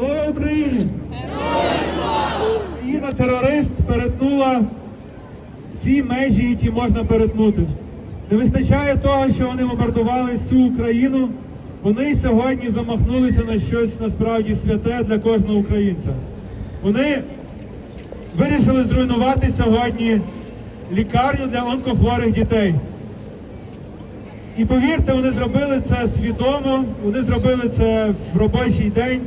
Слава Україні! Країна терорист перетнула всі межі, які можна перетнути. Не вистачає того, що вони бомбардували всю Україну. Вони сьогодні замахнулися на щось насправді святе для кожного українця. Вони вирішили зруйнувати сьогодні лікарню для онкохворих дітей. І повірте, вони зробили це свідомо, вони зробили це в робочий день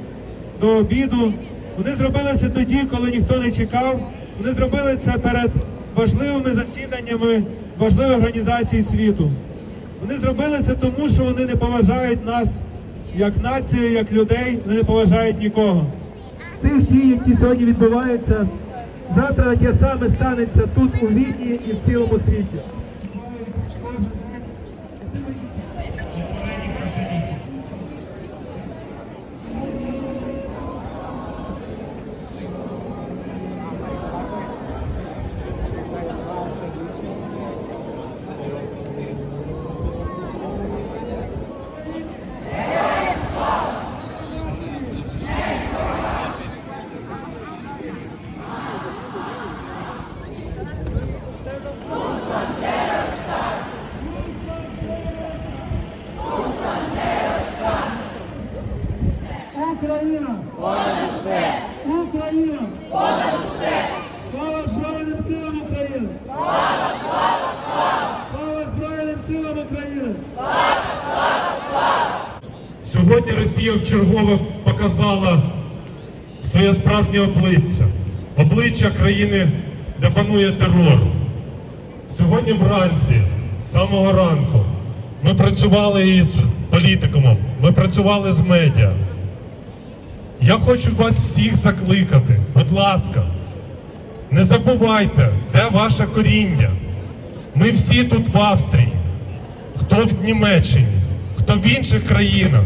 до обіду. Вони зробили це тоді, коли ніхто не чекав. Вони зробили це перед важливими засіданнями важливих організацій світу. Вони зробили це тому, що вони не поважають нас як націю, як людей, вони не поважають нікого. Тих дій, які сьогодні відбуваються, завтра таке саме станеться тут у Відні і в цілому світі. Україна! Понад усе! Україна! Понад усе! Слава Збройним силам України! Слава, слава, слава! Слава Збройним силам України! Сьогодні Росія вчергове показала своє справжнє обличчя, обличчя країни, де панує терор. Сьогодні вранці, з самого ранку, ми працювали із політикумом, ми працювали з медіа. Я хочу вас всіх закликати, будь ласка, не забувайте, де ваше коріння. Ми всі тут в Австрії, хто в Німеччині, хто в інших країнах.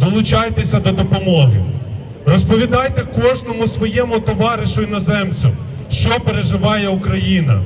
Долучайтеся до допомоги. Розповідайте кожному своєму товаришу іноземцю, що переживає Україна.